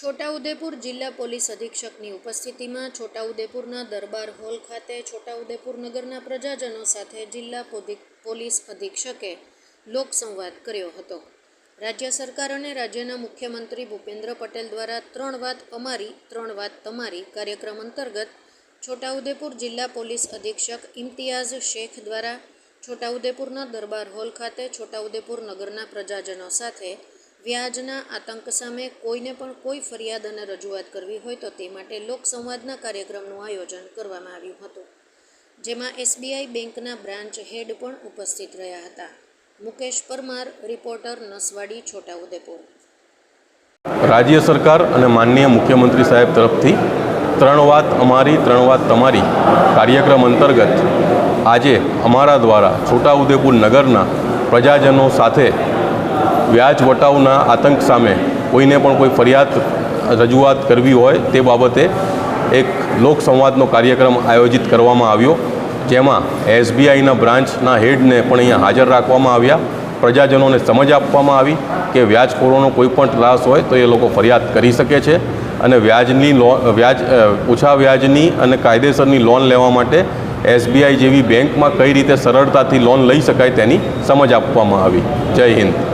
છોટાઉદેપુર જિલ્લા પોલીસ અધિક્ષકની ઉપસ્થિતિમાં છોટાઉદેપુરના દરબાર હોલ ખાતે છોટાઉદેપુર નગરના પ્રજાજનો સાથે જિલ્લા પોલીસ અધિક્ષકે લોકસંવાદ કર્યો હતો. રાજ્ય સરકાર અને રાજ્યના મુખ્યમંત્રી ભૂપેન્દ્ર પટેલ દ્વારા ત્રણ વાત અમારી, ત્રણ વાત તમારી કાર્યક્રમ અંતર્ગત છોટાઉદેપુર જિલ્લા પોલીસ અધિક્ષક ઇમ્તિયાઝ શેખ દ્વારા છોટાઉદેપુરના દરબાર હોલ ખાતે છોટાઉદેપુર નગરના પ્રજાજનો સાથે વ્યાજના આતંક સામે કોઈને પણ કોઈ ફરિયાદ અને રજૂઆત કરવી હોય તો તે માટે લોકસંવાદના કાર્યક્રમનું આયોજન કરવામાં આવ્યું હતું, જેમાં એસબીઆઈ બેંકના બ્રાન્ચ હેડ પણ ઉપસ્થિત રહ્યા હતા. મુકેશ પરમાર, રિપોર્ટર નસવાડી, છોટાઉદેપુર. રાજ્ય સરકાર અને માનનીય મુખ્યમંત્રી સાહેબ તરફથી ત્રણ વાત અમારી, ત્રણ વાત તમારી કાર્યક્રમ અંતર્ગત આજે અમારા દ્વારા છોટાઉદેપુર નગરના પ્રજાજનો સાથે વ્યાજ વટાવના આતંક સામે કોઈને પણ કોઈ ફરિયાદ, રજૂઆત કરવી હોય તે બાબતે એક લોકસંવાદનો કાર્યક્રમ આયોજિત કરવામાં આવ્યો, જેમાં એસબીઆઈના બ્રાન્ચના હેડને પણ અહીંયા હાજર રાખવામાં આવ્યા. પ્રજાજનોને સમજ આપવામાં આવી કે વ્યાજખોરોનો કોઈ પણ ત્રાસ હોય તો એ લોકો ફરિયાદ કરી શકે છે અને વ્યાજની લો, વ્યાજ ઓછા વ્યાજની અને કાયદેસરની લોન લેવા માટે એસબીઆઈ જેવી બેંકમાં કઈ રીતે સરળતાથી લોન લઈ શકાય તેની સમજ આપવામાં આવી. જય હિન્દ.